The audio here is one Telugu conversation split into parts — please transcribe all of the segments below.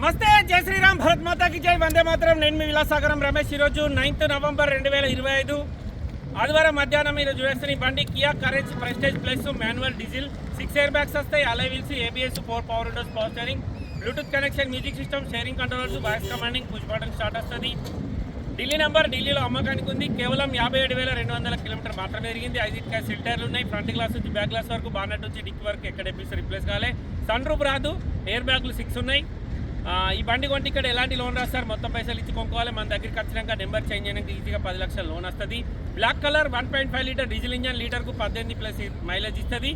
నమస్తే జై శ్రీరామ్ భరత్ మాతాకి జై. వందే మాత్రం. నేను మీ విలాసాగరం రమేష్. ఈరోజు నైన్త్ నవంబర్ రెండు వేల ఇరవై ఐదు. ఆదివారం మధ్యాహ్నం మీరు చూస్తున్న ఈ బండి Kia Carens Prestige Plus manual diesel. Six air bags వస్తాయి. Alloy wheels ABS four power windows power steering Bluetooth connection music system sharing controllers voice commanding push button start వస్తుంది. ఢిల్లీ నెంబర్ ఢిల్లీలో అమ్మకానికి ఉంది. కేవలం యాభై ఏడు వేల రెండు వందల కిలోమీటర్ మాత్రమే జరిగింది ఐదు ఇంకా సిల్టర్లు ఉన్నాయి. ఫ్రంట్ గ్లాస్ నుంచి బ్యాక్ గ్లాస్ వరకు బానెట్ నుంచి డిక్ వరకు ఎక్కడ ఎపిస్ రిప్లేస్ కాలే. సన్ రూప్ రాదు. ఎయిర్ బ్యాగ్లు సిక్స్ ఉన్నాయి. ఈ బండి కొంటే ఇక్కడ ఎలాంటి లోన్ రాస్తారు మొత్తం పైసలు ఇచ్చి కొనుక్కోవాలి. మన దగ్గరికి వచ్చినాక నెంబర్ చేంజ్ చేయడానికి ఈజీగా పది లక్షల లోన్ వస్తుంది. Black colour one point five litre diesel engine లీటర్కు పద్దెనిమిది ప్లస్ మైలేజ్ ఇస్తుంది.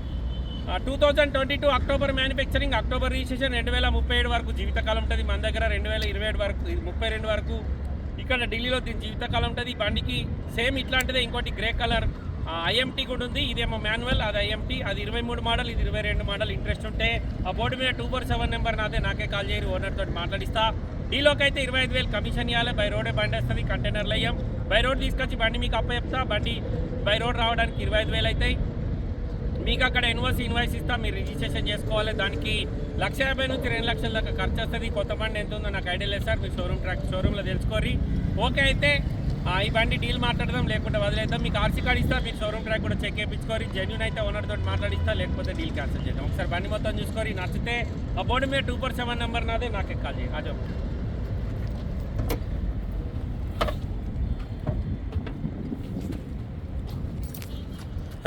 Two thousand twenty two October manufacturing October registration రెండు వేల ముప్పై ఏడు వరకు జీవితకాలం ఉంటుంది. మన దగ్గర రెండు వేల ఇరవై ఏడు వరకు ముప్పై రెండు వరకు ఇక్కడ ఢిల్లీలో దీని జీవితకాలం ఉంటుంది. ఈ బండికి సేమ్ ఇట్లాంటిదే ఇంకోటి గ్రే కలర్. ఐఎంటీ కూడా ఉంది. ఇదేమో మాన్యువల్ అది ఐఎంటీ అది ఇరవై మూడు మోడల్ ఇది ఇరవై రెండు మోడల్ ఇంట్రెస్ట్ ఉంటే ఆ బోర్డు మీద టూ ఫోర్ సెవెన్ నెంబర్ నాదే నాకే కాల్ చేయరు ఓనర్ తోటి మాట్లాడిస్తా. డీలోకి అయితే ఇరవై ఐదు వేలు కమిషన్ ఇవ్వాలి బై రోడే బండి వస్తుంది కంటైనర్లు అయ్యాం బై రోడ్ తీసుకొచ్చి బండి మీకు అప్ప చెప్తా బండి బై రోడ్ రావడానికి ఇరవై ఐదు వేలు అవుతాయి. మీకు అక్కడ ఎన్వర్స్ ఇన్వాయిస్ ఇస్తా మీరు రిజిస్ట్రేషన్ చేసుకోవాలి. దానికి లక్ష యాభై నుంచి రెండు లక్షల దాకా ఖర్చు వస్తుంది. కొత్త బండి ఎంత ఉందో నాకు ఐడియా లేదు సార్. మీ షోరూమ్ ట్రాక్ షోరూంలో తెలుసుకోరి ఓకే అయితే ఈ బండి డీల్ మాట్లాడదాం లేకుంటే వదిలేద్దాం. మీకు ఆర్సీ కార్డు ఇస్తా మీరు షోరూమ్ ట్రాక్ కూడా చెక్ చేయించుకోరి జెన్యున్ అయితే ఓనర్ తోటి మాట్లాడిస్తా లేకపోతే డీల్ క్యాన్సిల్ చేద్దాం. ఒకసారి బండి మొత్తం చూసుకోరి నచ్చితే ఆ బోర్డు మీద టూ ఫోర్ సెవెన్ నెంబర్ నాదే నాకు కాల్ అజో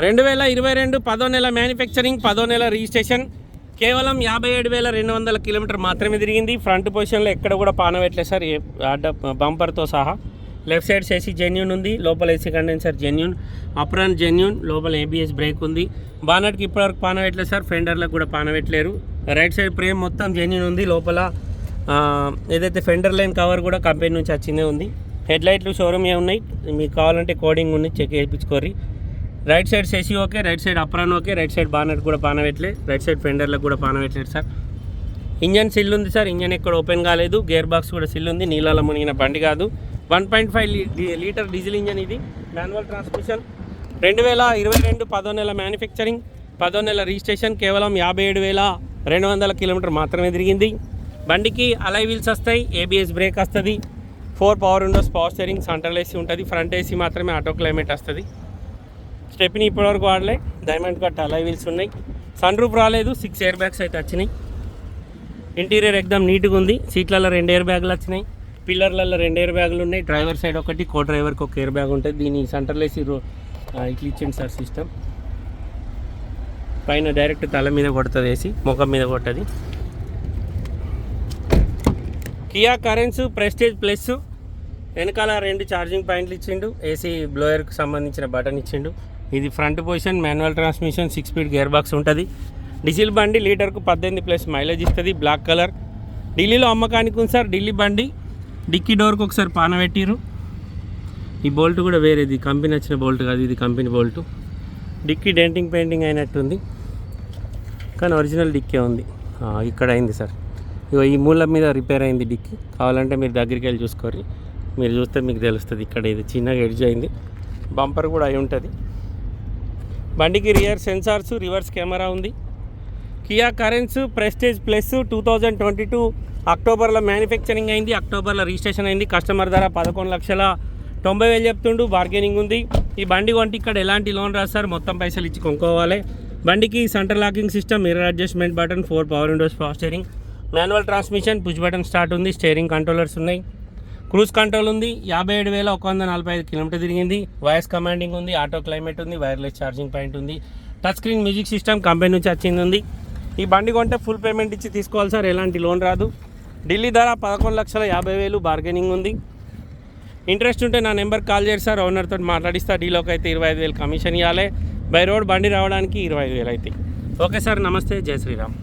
రెండు వేల ఇరవై రెండు పదో నెల మ్యానుఫ్యాక్చరింగ్ పదో నెల రిజిస్ట్రేషన్ కేవలం యాభై ఏడు వేల రెండు వందల కిలోమీటర్ మాత్రమే తిరిగింది. ఫ్రంట్ పొజిషన్లో ఎక్కడ కూడా పాన పెట్టలేదు సార్. ఏ- అడ్డ బంపర్తో సహా. లెఫ్ట్ సైడ్ చేసి జెన్యున్ ఉంది. లోపల AC condenser genuine apron genuine లోపల ఏబిఎస్ బ్రేక్ ఉంది. బానట్కి ఇప్పటివరకు పానవెట్టలేదు సార్. ఫెండర్లకు కూడా పాన పెట్టలేరు. రైట్ సైడ్ ఫ్రేమ్ మొత్తం జెన్యున్ ఉంది. లోపల ఏదైతే ఫెండర్ లైన్ కవర్ కూడా కంపెనీ నుంచి వచ్చిందే ఉంది. హెడ్ లైట్లు షోరూమ్ ఏ ఉన్నాయి. మీకు కావాలంటే కోడింగ్ ఉంది. చెక్ చేయించుకోరి right side సెసి okay right side apron okay right side bonnet కూడా పానవెట్లే రైట్ సైడ్ ఫెండర్లకు కూడా పానవెట్లేదు సార్. ఇంజన్ సిల్ ఉంది సార్ ఇంజన్ ఎక్కడ ఓపెన్ కాలేదు గేర్ బాక్స్ కూడా సిల్ ఉంది నీళ్ళలో మునిగిన బండి కాదు. One point five litre diesel engine ఇది మాన్యువల్ ట్రాన్స్మిషన్. రెండు వేల ఇరవై రెండు పదో నెల మ్యానుఫ్యాక్చరింగ్ పదో నెల రిజిస్ట్రేషన్ కేవలం యాభై ఏడు వేల రెండు వందల కిలోమీటర్ మాత్రమే తిరిగింది. బండికి అలై వీల్స్ వస్తాయి ఏబిఎస్ బ్రేక్ వస్తుంది four power windows power steering central AC ఉంటుంది ఫ్రంట్ ఏసీ మాత్రమే ఆటో క్లైమేట్ వస్తుంది. స్టెప్ని ఇప్పటివరకు వాడలే. డైమండ్ కట్ అలై వీల్స్ ఉన్నాయి. సన్ రూఫ్ రాలేదు. సిక్స్ ఎయిర్ బ్యాగ్స్ అయితే వచ్చినాయి. ఇంటీరియర్ ఎగ్దాం నీట్గా ఉంది. సీట్లలో రెండు ఎయిర్ బ్యాగులు వచ్చినాయి. పిల్లర్లలో రెండు ఎయిర్ బ్యాగులు ఉన్నాయి. డ్రైవర్ సైడ్ ఒకటి కో డ్రైవర్కి ఒక ఎయిర్ బ్యాగ్ ఉంటుంది. దీని సెంటర్లేసి రో- ఇట్లా ఇచ్చింది సార్ సిస్టమ్ పైన డైరెక్ట్ తల మీద కొడుతుంది వేసి ముఖం మీద కొట్టది. కియా కరెన్స్ ప్రెస్టేజ్ ప్లస్ వెనకాల రెండు ఛార్జింగ్ పాయింట్లు ఇచ్చిండు. ఏసీ బ్లోయర్కి సంబంధించిన బటన్ ఇచ్చిండు. ఇది front position manual transmission six speed gear box ఉంటుంది. డీజిల్ బండి లీటర్కు పద్దెనిమిది ప్లస్ మైలేజ్ ఇస్తుంది బ్లాక్ కలర్ ఢిల్లీలో అమ్మకానికి ఉంది సార్ ఢిల్లీ బండి. డిక్కీ డోర్కి ఒకసారి పానబెట్టిరు ఈ బోల్ట్ కూడా వేరేది కంపెనీ వచ్చిన బోల్ట్ కాదు ఇది company bolt. Dicky denting painting అయినట్టుంది. కానీ ఒరిజినల్ డిక్కే ఉంది. ఇక్కడ అయింది సార్. ఇగో ఈ మూల మీద రిపేర్ అయింది డిక్కీ. కావాలంటే మీరు దగ్గరికి వెళ్ళి చూసుకోరు మీరు చూస్తే మీకు తెలుస్తుంది ఇక్కడ ఇది చిన్నగా ఎడ్జ్ అయింది. బంపర్ కూడా అయి ఉంటుంది. బండికి రియర్ సెన్సార్స్ రివర్స్ కెమెరా ఉంది. Kia Carens Prestige Plus two thousand twenty two అక్టోబర్లో మ్యానుఫ్యాక్చరింగ్ అయింది అక్టోబర్లో రిజిస్ట్రేషన్ అయింది. కస్టమర్ ధర పదకొండు లక్షల తొంభై వేలు చెప్తుండు బార్గెనింగ్ ఉంది. ఈ బండి కొంటే ఇక్కడ ఎలాంటి లోన్ రాస్తారు మొత్తం పైసలు ఇచ్చి కొనుక్కోవాలి. బండికి centre locking system mirror adjustment button four power windows power steering. Manual transmission push button start ఉంది స్టీరింగ్ కంట్రోలర్స్ ఉన్నాయి. క్రూజ్ కంట్రోల్ ఉంది. యాభై ఏడు వేల ఒక వంద నలభై ఐదు కిలోమీటర్ తిరిగింది. వాయిస్ కమాండింగ్ ఉంది. ఆటో క్లైమేట్ ఉంది. వైర్లెస్ ఛార్జింగ్ పాయింట్ ఉంది. Touch screen music system company నుంచి వచ్చింది ఉంది. ఈ బండి కొంటే ఫుల్ పేమెంట్ ఇచ్చి తీసుకోవాలి సార్. ఎలాంటి లోన్ రాదు. ఢిల్లీ ధర పదకొండు లక్షల యాభై వేలు బార్గెనింగ్ ఉంది. ఇంట్రెస్ట్ ఉంటే నా నెంబర్ కాల్ చేసి సార్. ఓనర్తో మాట్లాడిస్తా. డీలోకి అయితే ఇరవై ఐదు వేలు కమిషన్ ఇవ్వాలి. బై రోడ్ బండి రావడానికి ఇరవై ఐదు వేలు అయితే. Okay sir. నమస్తే. జై శ్రీరామ్.